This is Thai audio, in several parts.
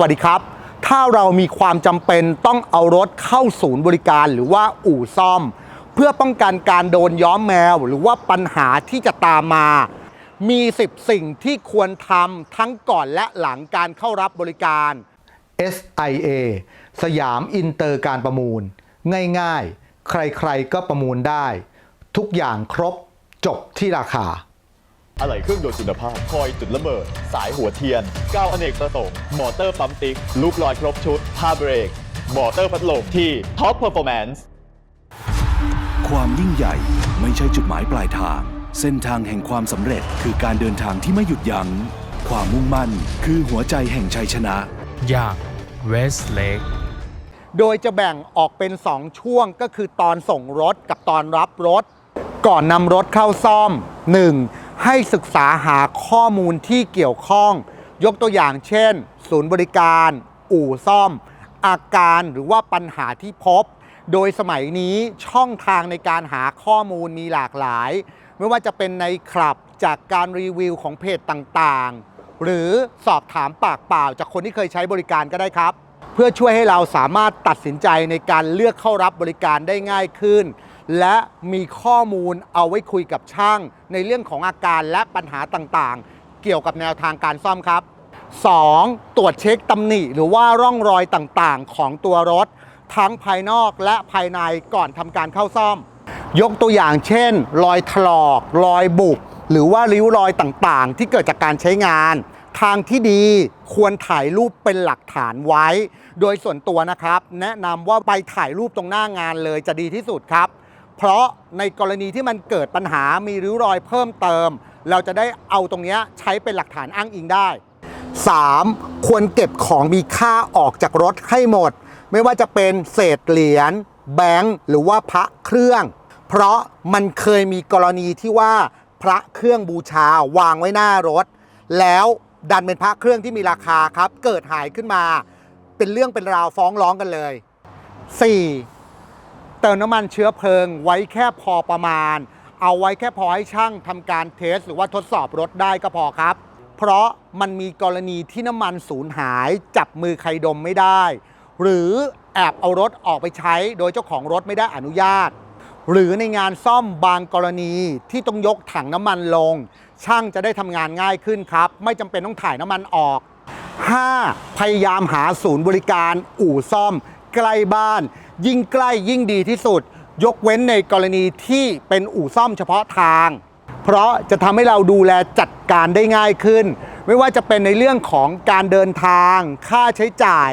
วัสดีครับ ถ้าเรามีความจำเป็นต้องเอารถเข้าศูนย์บริการหรือว่าอู่ซ่อม เพื่อป้องกันการโดนย้อมแมว หรือว่าปัญหาที่จะตามมา มี 10 สิ่งที่ควรทำทั้งก่อนและหลังการเข้ารับบริการ SIA สยามอินเตอร์การประมูล ง่ายๆ ใครๆก็ประมูลได้ ทุกอย่างครบจบที่ราคา อะไหล่เครื่องยนต์คุณภาพ คอยจุดระเบิด สายหัวเทียนก้าวอเนกประสงค์ มอเตอร์ปั๊มติ๊ก ลูกลอยครบชุดผ้าเบรก มอเตอร์พัดลมที่ท็อปเพอร์ฟอร์แมนซ์ความยิ่งใหญ่ไม่ใช่จุดหมายปลายทาง เส้นทางแห่งความสำเร็จคือการเดินทางที่ไม่หยุดยัง้ง ความมุ่งมั่นคือหัวใจแห่งชัยชนะ อย่าง Westlake โดยจะแบ่งออกเป็น 2 ช่วงก็คือตอนส่งรถกับตอนรับรถ ก่อนนำรถเข้าซ่อม 1. ให้ศึกษาหาข้อมูลที่เกี่ยวข้อง ยกตัวอย่างเช่น ศูนย์บริการ อู่ซ่อม อาการหรือว่าปัญหาที่พบ โดยสมัยนี้ช่องทางในการหาข้อมูลมีหลากหลาย ไม่ว่าจะเป็นในคลับจากการรีวิวของเพจต่างๆ หรือสอบถามปากเปล่าจากคนที่เคยใช้บริการก็ได้ครับ เพื่อช่วยให้เราสามารถตัดสินใจในการเลือกเข้ารับบริการได้ง่ายขึ้น และมีข้อมูลเอาไว้คุยกับช่าง ในเรื่องของอาการและปัญหาต่างๆ เกี่ยวกับแนวทางการซ่อมครับ 2. ตรวจเช็คตำหนิหรือว่าร่องรอยต่างๆ ของตัวรถ ทั้งภายนอกและภายในก่อนทำการเข้าซ่อม ยกตัวอย่างเช่น รอยถลอก รอยบุบหรือว่าริ้วรอยต่างๆ ที่เกิดจากการใช้งาน ทางที่ดีควรถ่ายรูปเป็นหลักฐานไว้ โดยส่วนตัวนะครับ แนะนำว่าไปถ่ายรูปตรงหน้างานเลยจะดีที่สุดครับ เพราะในกรณีที่มันเกิดปัญหามีริ้วรอยเพิ่มเติม เราจะได้เอาตรงนี้ใช้เป็นหลักฐานอ้างอิงได้ 3. ควรเก็บของมีค่าออกจากรถให้หมด ไม่ว่าจะเป็นเศษเหรียญแบงค์หรือว่าพระเครื่อง เพราะมันเคยมีกรณีที่ว่าพระเครื่องบูชาวางไว้หน้ารถ แล้วดันเป็นพระเครื่องที่มีราคาครับ เกิดหายขึ้นมา เป็นเรื่องเป็นราวฟ้องร้องกันเลย 4. เติมน้ำมันเชื้อเพลิงไว้แค่พอประมาณ เอาไว้แค่พอให้ช่างทำการเทส หรือว่าทดสอบรถได้ก็พอครับ เพราะมันมีกรณีที่น้ำมันสูญหาย จับมือใครดมไม่ได้ หรือแอบเอารถออกไปใช้โดยเจ้าของรถไม่ได้อนุญาต หรือในงานซ่อมบางกรณีที่ต้องยกถังน้ำมันลง ช่างจะได้ทำงานง่ายขึ้นครับ ไม่จำเป็นต้องถ่ายน้ำมันออก 5. พยายามหาศูนย์บริการอู่ซ่อม ใกล้บ้าน ยิ่งใกล้ยิ่งดีที่สุด ยกเว้นในกรณีที่เป็นอู่ซ่อมเฉพาะทาง เพราะจะทำให้เราดูแลจัดการได้ง่ายขึ้น ไม่ว่าจะเป็นในเรื่องของการเดินทาง ค่าใช้จ่าย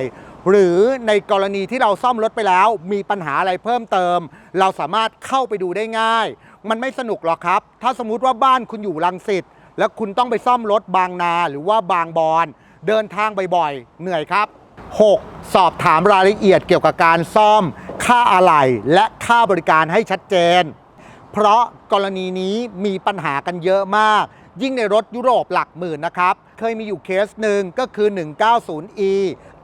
หรือในกรณีที่เราซ่อมรถไปแล้ว มีปัญหาอะไรเพิ่มเติม เราสามารถเข้าไปดูได้ง่าย มันไม่สนุกหรอกครับ ถ้าสมมุติว่าบ้านคุณอยู่ลังสิตแล้วคุณต้องไปซ่อมรถบางนาหรือว่าบางบอน เดินทางบ่อยๆเหนื่อยครับ 6. สอบถามรายละเอียดเกี่ยวกับการซ่อม ค่าอะไหล่และค่าบริการให้ชัดเจน เพราะกรณีนี้มีปัญหากันเยอะมาก ยิ่งในรถยุโรปหลักหมื่นนะครับ เคยมีอยู่เคสหนึ่งก็คือ 190e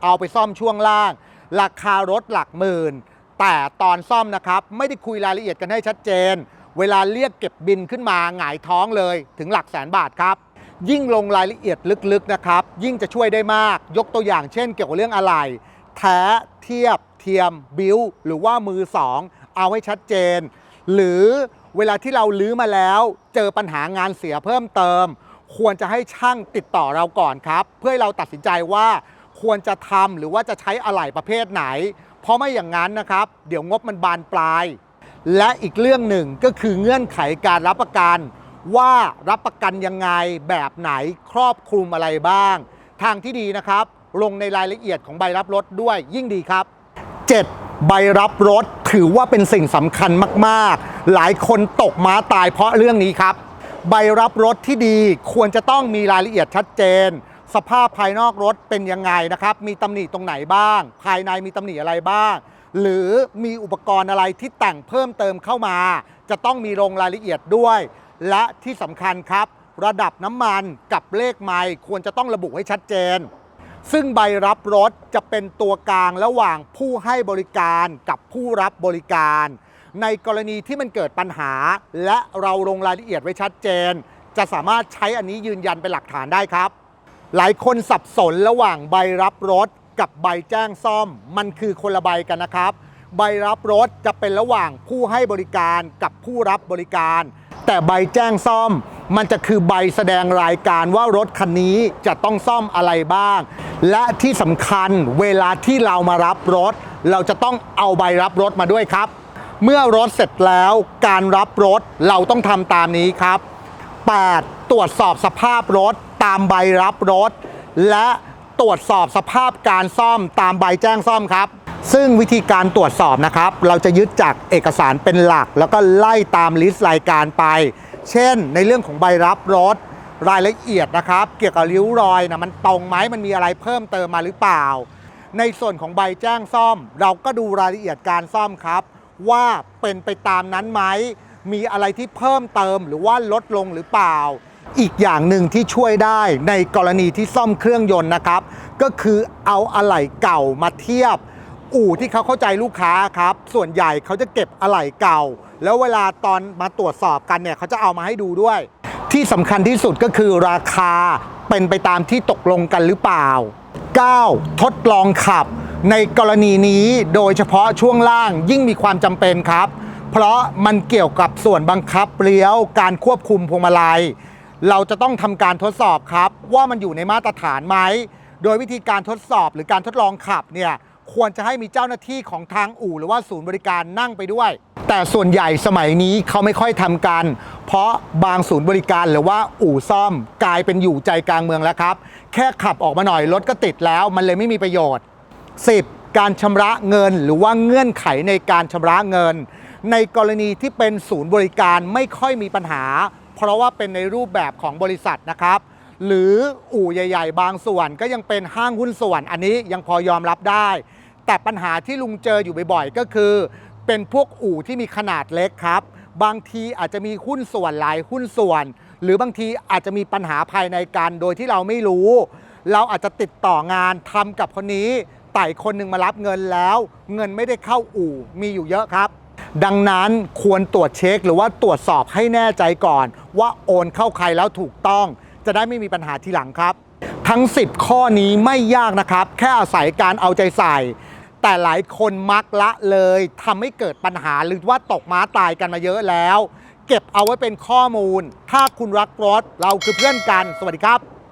เอาไปซ่อมช่วงล่าง ราคารถหลักหมื่น แต่ตอนซ่อมนะครับไม่ได้คุยรายละเอียดกันให้ชัดเจน เวลาเรียกเก็บบินขึ้นมาหงายท้องเลยถึงหลักแสนบาทครับ ยิ่งลงรายละเอียดลึกๆนะครับ ยิ่งจะช่วยได้มาก ยกตัวอย่างเช่น เกี่ยวกับเรื่องอะไร แท้เทียบเทียมบิวหรือว่ามือสองเอาให้ชัดเจน หรือเวลาที่เราลื้อมาแล้ว เจอปัญหางานเสียเพิ่มเติม ควรจะให้ช่างติดต่อเราก่อนครับ เพื่อให้เราตัดสินใจว่าควรจะทำหรือว่าจะใช้อะไหล่ประเภทไหน เพราะไม่อย่างนั้นนะครับ เดี๋ยวงบมันบานปลาย และอีกเรื่องหนึ่งก็คือเงื่อนไขการรับประกัน ว่ารับประกันยังไงแบบไหนครอบคลุมอะไรบ้าง ทางที่ดีนะครับ ลงในรายละเอียดของใบรับรถด้วยยิ่งดีครับ 7. ใบรับรถถือว่าเป็นสิ่งสำคัญมาก ๆ หลายคนตกม้าตายเพราะเรื่องนี้ครับ ใบรับรถที่ดีควรจะต้องมีรายละเอียดชัดเจน สภาพภายนอกรถเป็นยังไงนะครับ มีตำหนิตรงไหนบ้าง ภายในมีตำหนิอะไรบ้าง หรือมีอุปกรณ์อะไรที่แต่งเพิ่มเติมเข้ามา จะต้องมีลงรายละเอียดด้วย และที่สำคัญครับ ระดับน้ำมันกับเลขไมล์ควรจะต้องระบุให้ชัดเจน ซึ่งใบรับรถจะเป็นตัวกลางระหว่างผู้ให้บริการกับผู้รับบริการ ในกรณีที่มันเกิดปัญหา และเราลงรายละเอียดไว้ชัดเจน จะสามารถใช้อันนี้ยืนยันเป็นหลักฐานได้ครับ หลายคนสับสนระหว่างใบรับรถกับใบแจ้งซ่อม มันคือคนละใบกันนะครับ ใบรับรถจะเป็นระหว่างผู้ให้บริการกับผู้รับบริการ แต่ใบแจ้งซ่อม มันจะคือใบแสดงรายการว่ารถคันนี้จะต้องซ่อมอะไรบ้าง และที่สำคัญเวลาที่เรามารับรถ เราจะต้องเอาใบรับรถมาด้วยครับ เมื่อรถเสร็จแล้วการรับรถเราต้องทำตามนี้ครับ 8. ตรวจสอบสภาพรถตามใบรับรถ และตรวจสอบสภาพการซ่อมตามใบแจ้งซ่อมครับ ซึ่งวิธีการตรวจสอบนะครับ เราจะยึดจากเอกสารเป็นหลัก แล้วก็ไล่ตามลิสต์รายการไป เช่น ในเรื่องของใบรับรถรายละเอียดนะครับ เกี่ยวกับริ้วรอยนะมันตรงไหมมันมีอะไรเพิ่มเติมมาหรือเปล่า ในส่วนของใบแจ้งซ่อม เราก็ดูรายละเอียดการซ่อมครับ ว่าเป็นไปตามนั้นไหมมีอะไรที่เพิ่มเติมหรือว่าลดลงหรือเปล่า อีกอย่างหนึ่งที่ช่วยได้ในกรณีที่ซ่อมเครื่องยนต์นะครับ ก็คือเอาอะไหล่เก่ามาเทียบ อู่ที่เขาเข้าใจลูกค้าครับ ส่วนใหญ่เขาจะเก็บอะไหล่เก่า แล้วเวลาตอนมาตรวจสอบกันเนี่ยเขาจะเอามาให้ดูด้วย ที่สำคัญที่สุดก็คือราคาเป็นไปตามที่ตกลงกันหรือเปล่า 9. ทดลองขับ ในกรณีนี้โดยเฉพาะช่วงล่างยิ่งมีความจำเป็นครับ เพราะมันเกี่ยวกับส่วนบังคับเลี้ยวการควบคุมพวงมาลัย เราจะต้องทำการทดสอบครับ ว่ามันอยู่ในมาตรฐานไหม โดยวิธีการทดสอบหรือการทดลองขับเนี่ย ควรจะให้มีเจ้าหน้าที่ของทางอู่หรือว่าศูนย์บริการนั่งไปด้วย แต่ส่วนใหญ่สมัยนี้เขาไม่ค่อยทำกัน เพราะบางศูนย์บริการหรือว่าอู่ซ่อมกลายเป็นอยู่ใจกลางเมืองแล้วครับ แค่ขับออกมาหน่อยรถก็ติดแล้วมันเลยไม่มีประโยชน์ 10. การชำระเงินหรือว่าเงื่อนไขในการชำระเงิน ในกรณีที่เป็นศูนย์บริการไม่ค่อยมีปัญหา เพราะว่าเป็นในรูปแบบของบริษัทนะครับ หรืออู่ใหญ่ ๆ บางส่วนก็ยังเป็นห้างหุ้นส่วน อันนี้ยังพอยอมรับได้ แต่ปัญหาที่ลุงเจออยู่บ่อยๆ ก็คือ เป็นพวกอู่ที่มีขนาดเล็กครับ บางทีอาจจะมีหุ้นส่วนหลายหุ้นส่วน หรือบางทีอาจจะมีปัญหาภายในกันโดยที่เราไม่รู้ เราอาจจะติดต่องานทำกับคนนี้ไต่คนหนึ่งมารับเงินแล้ว เงินไม่ได้เข้าอู่มีอยู่เยอะครับดังนั้นควรตรวจเช็คหรือว่าตรวจสอบให้แน่ใจก่อน ว่าโอนเข้าใครแล้วถูกต้อง จะได้ไม่มีปัญหาทีหลังครับ ทั้ง 10 ข้อนี้ไม่ยากนะครับ แค่อาศัยการเอาใจใส่ แต่หลายคนมักละเลยทำให้เกิดปัญหาหรือว่าตกม้าตายกันมาเยอะแล้ว เก็บเอาไว้เป็นข้อมูล ถ้าคุณรักรถเราคือเพื่อนกัน สวัสดีครับ